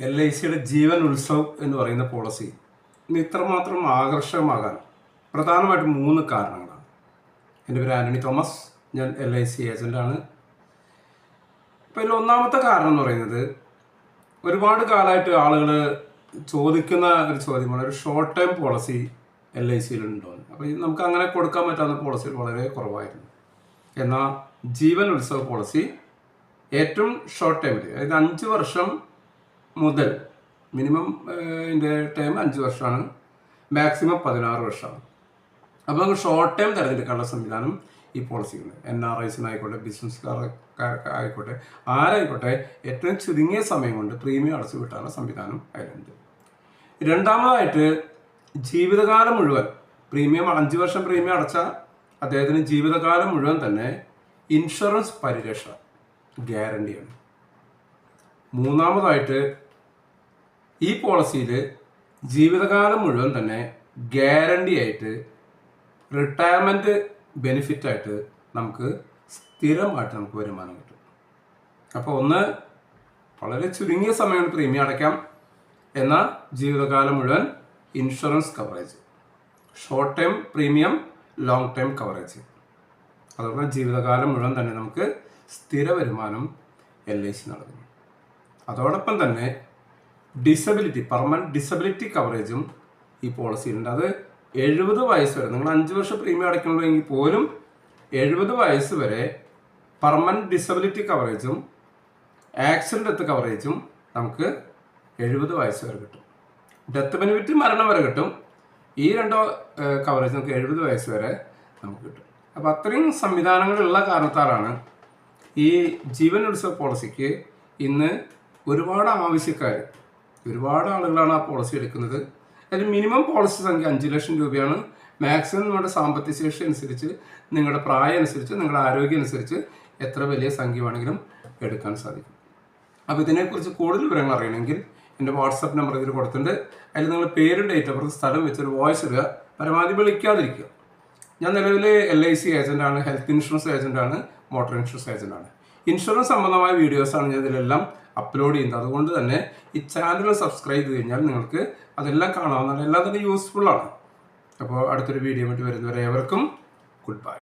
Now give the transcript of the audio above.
L I സിയുടെ ജീവൻ ഉത്സവ് എന്ന് പറയുന്ന പോളിസി ഇന്ന് ഇത്രമാത്രം ആകർഷകമാകാൻ പ്രധാനമായിട്ടും മൂന്ന് കാരണങ്ങളാണ്. എന്റെ പേര് ആന്റണി തോമസ് ഞാൻ എൽ ഐ സി ഏജന്റാണ് അപ്പോൾ ഇതിൽ ഒന്നാമത്തെ കാരണം എന്ന് പറയുന്നത് ഒരുപാട് കാലമായിട്ട് ആളുകൾ ചോദിക്കുന്ന ഒരു ചോദ്യമാണ് ഒരു short time policy L I സിയിലുണ്ടോ അപ്പോൾ നമുക്ക് അങ്ങനെ കൊടുക്കാൻ പറ്റാവുന്ന പോളിസികൾ വളരെ കുറവായിരുന്നു. എന്നാൽ ജീവൻ ഉത്സവ പോളിസി ഏറ്റവും ഷോർട്ട് ടൈമിൽ അതായത് അഞ്ച് വർഷം മുതൽ മിനിമം ഇതിന്റെ ടൈം അഞ്ച് വർഷമാണ്. മാക്സിമം പതിനാറ് വർഷമാണ്. അപ്പോൾ നമുക്ക് ഷോർട്ട് ടൈം തിരഞ്ഞെടുക്കാനുള്ള സംവിധാനം ഈ പോളിസിയുണ്ട് എൻ ആർ ഐസിനായിക്കോട്ടെ ബിസിനസ്സുകാർക്ക് ആയിക്കോട്ടെ ആരായിക്കോട്ടെ ഏറ്റവും ചുരുങ്ങിയ സമയം കൊണ്ട് പ്രീമിയം അടച്ചു കിട്ടാനുള്ള സംവിധാനം അതിലുണ്ട്. രണ്ടാമതായിട്ട് ജീവിതകാലം മുഴുവൻ പ്രീമിയം അഞ്ച് വർഷം പ്രീമിയം അടച്ച അദ്ദേഹത്തിന് ജീവിതകാലം മുഴുവൻ തന്നെ ഇൻഷുറൻസ് പരിരക്ഷ ഗ്യാരണ്ടിയാണ് മൂന്നാമതായിട്ട് ഈ പോളിസിയിൽ ജീവിതകാലം മുഴുവൻ തന്നെ ഗ്യാരണ്ടി ആയിട്ട് റിട്ടയർമെന്റ് ബെനിഫിറ്റ് ആയിട്ട് നമുക്ക് സ്ഥിരമായിട്ട് നമുക്ക് വരുമാനം കിട്ടും. അപ്പോൾ ഒന്ന് വളരെ ചുരുങ്ങിയ സമയമാണ് പ്രീമിയം അടയ്ക്കാം. എന്നാൽ ജീവിതകാലം മുഴുവൻ insurance coverage short time premium long time coverage അതോടൊപ്പം ജീവിതകാലം മുഴുവൻ തന്നെ നമുക്ക് സ്ഥിര വരുമാനം എൽ ഐ സി നൽകുന്നു അതോടൊപ്പം തന്നെ ഡിസബിലിറ്റി പെർമനന്റ് ഡിസബിലിറ്റി കവറേജും ഈ പോളിസി ഉണ്ട് അത് എഴുപത് വയസ്സ് വരെ നിങ്ങൾ അഞ്ച് വർഷം പ്രീമിയം അടയ്ക്കണമെങ്കിൽ പോലും എഴുപത് വയസ്സ് വരെ പെർമനന്റ് ഡിസബിലിറ്റി കവറേജും ആക്സിഡന്റ് ഡെത്ത് കവറേജും നമുക്ക് എഴുപത് വയസ്സ് വരെ കിട്ടും. ഡെത്ത് ബെനിഫിറ്റ് മരണം വരെ കിട്ടും. ഈ രണ്ടോ കവറേജ് നമുക്ക് എഴുപത് വയസ്സ് വരെ നമുക്ക് കിട്ടും. അപ്പോൾ അത്രയും സംവിധാനങ്ങളുള്ള കാരണത്താലാണ് ഈ ജീവൻ ഉത്സവ പോളിസിക്ക് ഇന്ന് ഒരുപാട് ആവശ്യക്കാർ ഒരുപാട് ആളുകളാണ് ആ പോളിസി എടുക്കുന്നത്. അതിൽ മിനിമം പോളിസി സംഖ്യ അഞ്ച് ലക്ഷം രൂപയാണ്. മാക്സിമം നിങ്ങളുടെ സാമ്പത്തിക ശേഷി അനുസരിച്ച് നിങ്ങളുടെ പ്രായം അനുസരിച്ച് നിങ്ങളുടെ ആരോഗ്യം അനുസരിച്ച് എത്ര വലിയ സംഖ്യ വേണമെങ്കിലും എടുക്കാൻ സാധിക്കും. അപ്പോൾ ഇതിനെക്കുറിച്ച് കൂടുതൽ വിവരങ്ങൾ അറിയണമെങ്കിൽ എന്റെ വാട്സപ്പ് നമ്പർ ഇതിൽ കൊടുത്തിട്ടുണ്ട്. അതിൽ നിങ്ങൾ പേരും ഡേറ്റ് ഓഫ് ബർത്ത് സ്ഥലം വെച്ചൊരു വോയിസ് ഇടുക. പരമാവധി വിളിക്കാതിരിക്കുക. ഞാൻ നിലവിൽ എൽ ഐ സി ഏജന്റാണ് ഹെൽത്ത് ഇൻഷുറൻസ് ഏജന്റാണ് മോട്ടോർ ഇൻഷുറൻസ് ഏജന്റാണ് ഇൻഷുറൻസ് സംബന്ധമായ വീഡിയോസാണ് ഞാൻ ഇതിലെല്ലാം അപ്ലോഡ് ചെയ്യുന്നത്. അതുകൊണ്ട് തന്നെ ഈ ചാനൽ സബ്സ്ക്രൈബ് ചെയ്ത് കഴിഞ്ഞാൽ നിങ്ങൾക്ക് അതെല്ലാം കാണാവുന്നതാണ്. എല്ലാം തന്നെ യൂസ്ഫുൾ ആണ്. അപ്പോൾ അടുത്തൊരു വീഡിയോ വേണ്ടി വരുന്നവരെ ഏവർക്കും ഗുഡ് ബൈ